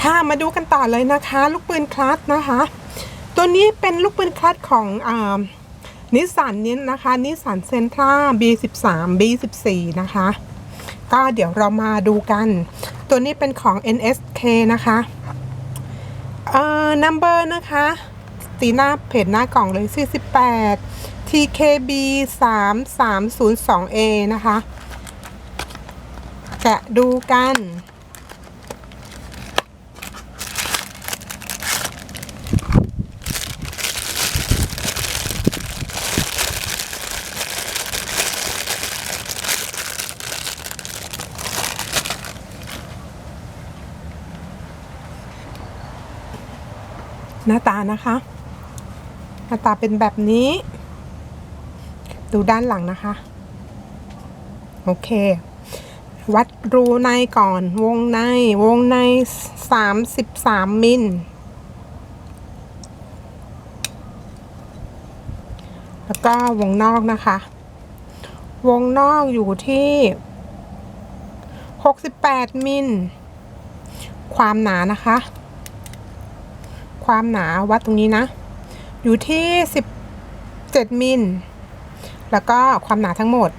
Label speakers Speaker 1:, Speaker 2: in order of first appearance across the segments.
Speaker 1: ค่ะมาดูกันต่อเลยนะคะ ลูกปืนคลัตนะคะ ตัวนี้เป็นลูกปืนคลัตของนิสสันนี้นะคะนิสสันเซนทรา B13 B14 นะคะ ก็เดี๋ยวเรามาดูกัน ตัวนี้เป็นของ NSK นะคะเอ่อ number นะคะตีหน้าเพจหน้ากล่องเลย 48 TKB 3302A นะคะแกะดูกัน หน้าตานะคะ หน้าตาเป็นแบบนี้ ดูด้านหลังนะคะ โอเค วัดรูในก่อน วงใน วงใน 33 มิลแล้วก็วงนอกนะคะ วงนอกอยู่ที่ 68 มิล ความหนานะคะ ความหนาวัดตรงนี้นะ อยู่ที่ 17 มิล แล้วก็ความหนาทั้งหมด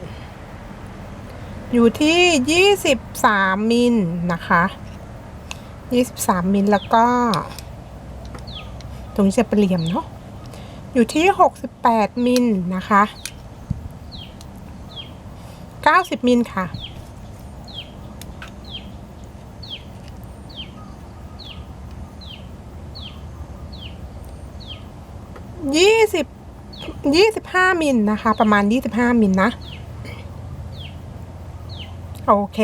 Speaker 1: อยู่ที่ 23 มิลนะคะ 23 มิลแล้วก็ ตรงนี้จะเป็นเหลี่ยมเนาะ อยู่ที่ 68 มิลนะคะ 90 มิลค่ะ ยี่สิบยี่สิบห้ามิลนะคะ ประมาณยี่สิบห้ามิลนะ โอเค